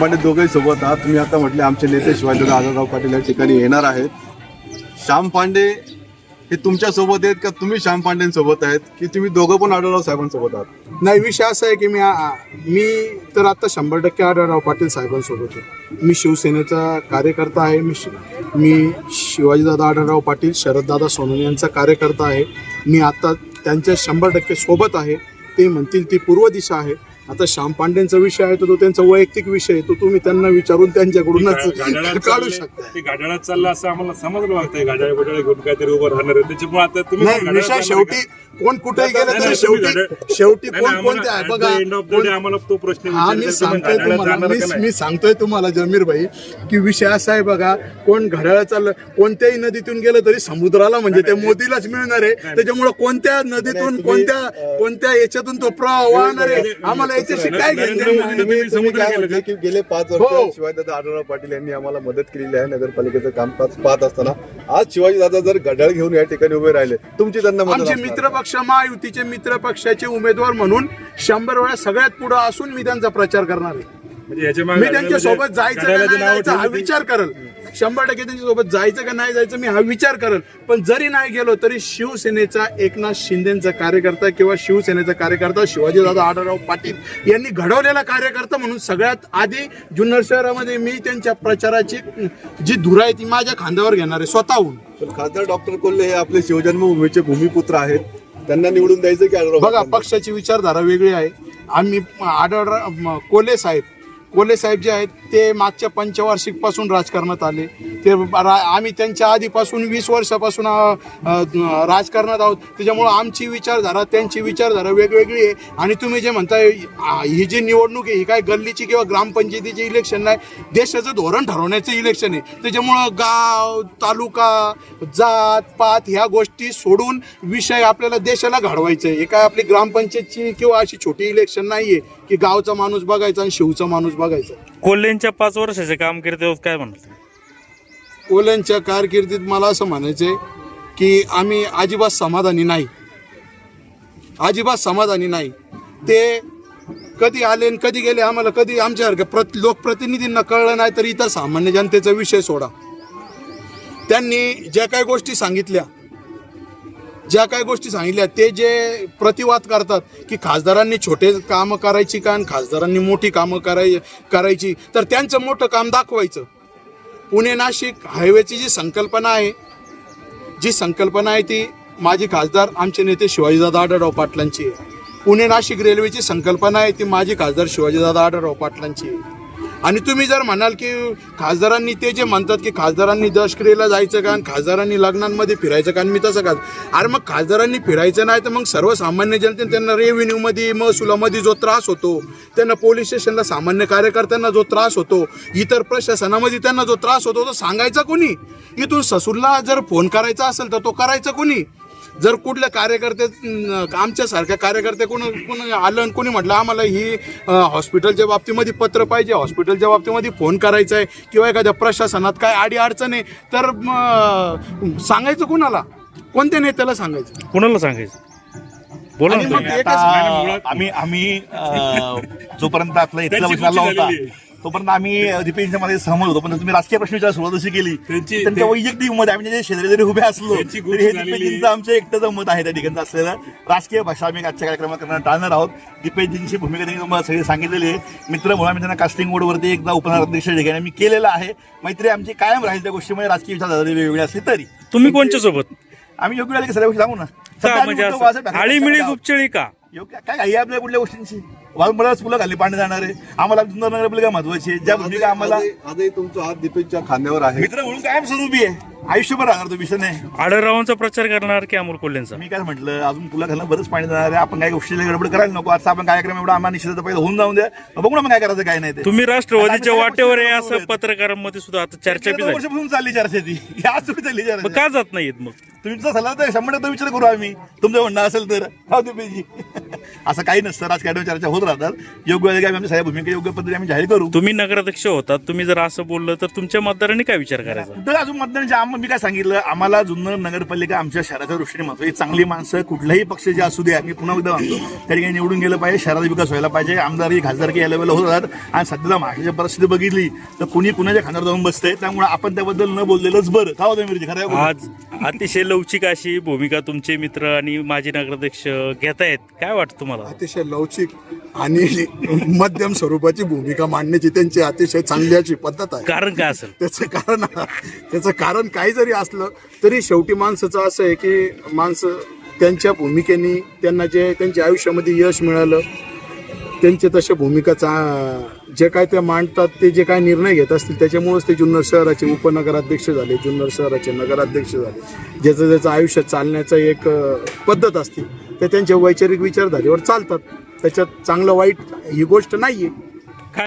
पांडे दोघेही सोबत आहात. तुम्ही आता म्हटले आमचे नेते शिवाजीराव आढळराव पाटील या ठिकाणी येणार आहेत. श्याम पांडे हे तुमच्यासोबत आहेत का तुम्ही श्याम पांडेंसोबत आहेत? की तुम्ही दोघं पण आढळराव साहेबांसोबत आहात? नाही विषय असा आहे की मी मी तर आता शंभर टक्के आढळराव पाटील साहेबांसोबत आहे. मी शिवसेनेचा कार्यकर्ता आहे. मी शि- मी शिवाजीदादा आढळराव पाटील शरददादा सोनवणे यांचा कार्यकर्ता आहे. मी आता त्यांच्या शंभर टक्के सोबत आहे. ते म्हणतील ती पूर्व दिशा आहे. आता श्याम पांडेंचा विषय आहे तो तो त्यांचा वैयक्तिक विषय आहे तो तुम्ही त्यांना विचारून त्यांच्याकडूनच काढू शकता. ते चाललं असं आम्हाला समजलं वाटतंय. गाड्या बिड्या घेऊन काहीतरी उभं राहणार आहे. त्याच्यामुळे आता तुम्ही विषय शेवटी? कोण कुठेही गेलं तरी शेवटी शेवटी कोण कोणते आहे? बघा आम्हाला तो प्रश्न हा मी सांगतोय तुम्हाला मी सांगतोय तुम्हाला जमीर भाई की विषय असा आहे बघा कोण घड्याळ चाललं कोणत्याही नदीतून गेलं तरी समुद्राला म्हणजे ते मोतीलाच मिळणार आहे. त्याच्यामुळे कोणत्या नदीतून कोणत्या कोणत्या याच्यातून तो प्रवाह वाहणार आहे? आम्हाला याच्याशी काय घेणं? तुम्ही गेलं म्हटले की गेले पाच हो. वर्ष शिवाजीदादा आढळराव पाटील यांनी आम्हाला मदत केलेली आहे नगरपालिकेचं कामकाज पाहत असताना आज शिवाजीदादा जर घड्याळ घेऊन या ठिकाणी उभे राहिले तुमची त्यांना मदत आमचे असणार. मित्र पक्ष महायुतीचे मित्र पक्षाचे उमेदवार म्हणून शंभर वेळा सगळ्यात पुढे असून मी त्यांचा प्रचार करणार आहे मी गाड्याला त्यांच्या जे- सोबत जायचं का नाही जायचं हा विचार करल. शंभर टक्के त्यांच्यासोबत जायचं का नाही जायचं मी हा विचार करल. पण जरी नाही गेलो तरी शिवसेनेचा एकनाथ शिंदेचा कार्यकर्ता किंवा शिवसेनेचा कार्यकर्ता शिवाजीदादा आढळराव पाटील यांनी घडवलेला कार्यकर्ता म्हणून सगळ्यात आधी जुन्नर शहरामध्ये मी त्यांच्या प्रचाराची जी धुरा आहे ती माझ्या खांद्यावर घेणार आहे स्वतःहून. पण खासदार डॉक्टर कोल्हे हे आपले शिवजन्मभूमीचे भूमिपुत्र आहेत. त्यांना निवडून द्यायचं की आढळराव बघा? पक्षाची विचारधारा वेगळी आहे. आम्ही आढळ म- कोल्हे साहेब कोले साहेब जे आहेत ते मागच्या पंचवार्षिकपासून राजकारणात आले. ते रा- आम्ही त्यांच्या आधीपासून वीस वर्षापासून राजकारणात आहोत. त्याच्यामुळं आमची विचारधारा त्यांची विचारधारा वेगवेगळी आहे. आणि तुम्ही जे म्हणताय ही जी निवडणूक आहे ही काय गल्लीची किंवा ग्रामपंचायतीची इलेक्शन नाही देशाचं धोरण ठरवण्याचं इलेक्शन आहे. त्याच्यामुळं गाव तालुका जात पात ह्या गोष्टी सोडून विषय आपल्याला देशाला घडवायचं आहे. हे काय आपली ग्रामपंचायतची किंवा अशी छोटी इलेक्शन नाही आहे की गावचा माणूस बघायचा आणि शिवचा माणूस बघायचा. कोल्हेंच्या पाच वर्षाचे काम करते काय म्हणतात कोल्यांच्या कारकिर्दीत मला असं म्हणायचंय की आम्ही अजिबात समाधानी नाही. अजिबात समाधानी नाही. ते कधी आले आणि कधी गेले आम्हाला कधी आमच्यासारख्या प्रत लोकप्रतिनिधींना कळलं नाही तर इतर सामान्य जनतेचा विषय सोडा. त्यांनी ज्या काही गोष्टी सांगितल्या ज्या काही गोष्टी सांगितल्या ते जे प्रतिवाद करतात की खासदारांनी छोटे कामं करायची का आणि खासदारांनी मोठी कामं कराय करायची तर त्यांचं मोठं काम दाखवायचं. पुणे नाशिक हायवेची जी संकल्पना आहे जी संकल्पना आहे ती माजी खासदार आमचे नेते शिवाजीदादा आढळराव पाटलांची आहे. पुणे नाशिक रेल्वेची संकल्पना आहे ती माजी खासदार शिवाजीदादा आढळराव पाटलांची आहे. आणि तुम्ही जर म्हणाल की खासदारांनी ते जे म्हणतात की खासदारांनी दशक्रियेला जायचं का आणि खासदारांनी लग्नांमध्ये फिरायचं का आणि मी तसं का अरे मग खासदारांनी फिरायचं नाही तर मग सर्वसामान्य जनतेने त्यांना रेव्हेन्यूमध्ये महसुलामध्ये जो त्रास होतो त्यांना पोलीस स्टेशनला सामान्य कार्यकर्त्यांना जो त्रास होतो इतर प्रशासनामध्ये त्यांना जो त्रास होतो तो सांगायचा कोणी? इथून ससूरला जर फोन करायचा असेल तर तो करायचा कोणी? जर कुठल्या कार्यकर्ते आमच्यासारख्या कार्यकर्ते कोणी कोणी आलं आणि कोणी म्हटलं आम्हाला ही हॉस्पिटलच्या बाबतीमध्ये पत्र पाहिजे हॉस्पिटलच्या बाबतीमध्ये फोन करायचा आहे किंवा एखाद्या प्रशासनात काय अडी अडचण आहे तर सांगायचं कोणाला कोणत्या नेत्याला सांगायचं कुणाला सांगायचं बोला ना तुम्ही. आता आम्ही आम्ही अं, जोपर्यंत आपला इथला त्यांची होता झालेली आहे. तोपर्यंत आम्ही डिपेंडच्या मध्ये सहमत होतो. पण तुम्ही राजकीय प्रश्न विचार सुरुवात अशी केली त्यांची- त्यांच्या ते- वैयक्तिक मत आम्ही जे शेजारी जरी उभे असलो तरी हे झालेली. दिपेशजींचं आमचं एकट्याचं मत आहे त्या ठिकाणचं असलेलं. राजकीय भाषा आम्ही आजच्या कार्यक्रमात करणार टाळणार आहोत. दिपेशजींची भूमिका त्यांनी तुम्हाला सगळी सांगितलेली आहे. मित्र म्हणून आम्ही त्यांना कास्टिंग बोर्डवरती एकदा उपनगराध्यक्ष ठिकाणी आम्ही केलेलं आहे. मैत्री आमची कायम राहील त्या गोष्टीमध्ये राजकीय विचार वेगवेगळी असली तरी. तुम्ही कोणच्या सोबत आम्ही योग्य वेळेला की सगळ्या गोष्टी सांगू ना. आम्ही म्हणजे ढकलत आहोत. गुपचळी का? काय आहे आपल्या कुठल्या गोष्टींची वाघमळाच फुलं खाली पाणी जाणार आहे. आम्हाला सुंदरनगर आपली काय महत्वाची आहे. ज्या भूमिका आम्हाला आजही तुमचा हात दीपेशच्या खांद्यावर आहे. मित्र म्हणून कायम स्वरूपी आहे. आयुष्यभर राहणार तो विषय नाही. आढळरावांचा प्रचार करणार की अमोल कोल्हेंचा? मी काय म्हटलं अजून तुला घालणं बरंच पाणी जाणार आहे. आपण काय गोष्टीला गडबड करायला नको. आता आपण कार्यक्रम एवढा आम्हाला निश्चित पहिलं होऊन जाऊन द्या. मग बघू ना मग काय करायचं काय नाही ते. तुम्ही राष्ट्रवादीच्या आम्ही वाटेवर आहे असं पत्रकारांमध्ये सुद्धा आता चर्चा बी झाली वर्षापासून चालली चर्चा ती. आज तुम्ही चालली मग चर्चा का जात नाहीत मग? तुमचा सल्ला तर शंभर टक्के विचार करू आम्ही. तुमचं म्हणणं असेल तर. असं काही नसतं. राजकारणावर चर्चा होत राहतात. योग्य वेळेला आम्ही आमच्या साहेब भूमिका योग्य पद्धतीने आम्ही जाहीर करू. तुम्ही नगराध्यक्ष होतात. तुम्ही जर असं बोललं तर तुमच्या मतदारांनी काय विचार करायचा? कुठं अजून आम्हाला आम- मी काय सांगितलं? आम्हाला जुन्नर नगरपालिका आमच्या शहराच्या दृष्टीने महत्वाची चांगली माणसं कुठल्याही पक्षाची असू द्या मी पुन्हा एकदा म्हणतो त्या ठिकाणी निवडून गेलं पाहिजे शहराचा विकास व्हायला पाहिजे. आमदारकी खासदारकी या लेवलला होत राहतात आणि सध्याला महाराष्ट्राची परिस्थिती बघितली तर कुणी कुणाच्या खांद्यावर जाऊन बसतंय? त्यामुळे आपण त्याबद्दल न बोललेलंच बरं. का होतं मिरची खरं? आज अतिशय लवचिक अशी भूमिका तुमचे मित्र आणि माजी नगराध्यक्ष घेत आहेत. काय वाटतं तुम्हाला? अतिशय लवचिक आणि मध्यम स्वरूपाची भूमिका मांडण्याची त्यांची अतिशय चांगली अशी पद्धत आहे. कारण काय असेल? त्याचं कारण त्याचं कारण काही जरी असलं तरी शेवटी माणसाचं असं आहे की माणसं त्यांच्या भूमिकेने त्यांना जे त्यांच्या आयुष्यामध्ये यश मिळालं त्यांचे तशा भूमिका चा जे काय ते मांडतात ते जे काय निर्णय घेत असतील त्याच्यामुळेच ते जुन्नर शहराचे उपनगराध्यक्ष झाले जुन्नर शहराचे नगराध्यक्ष झाले. ज्याचं ज्याचं आयुष्य चालण्याचं एक पद्धत असते ते त्यांच्या वैचारिक विचारधारेवर चालतात. त्याच्यात चांगलं वाईट ही गोष्ट नाही आहे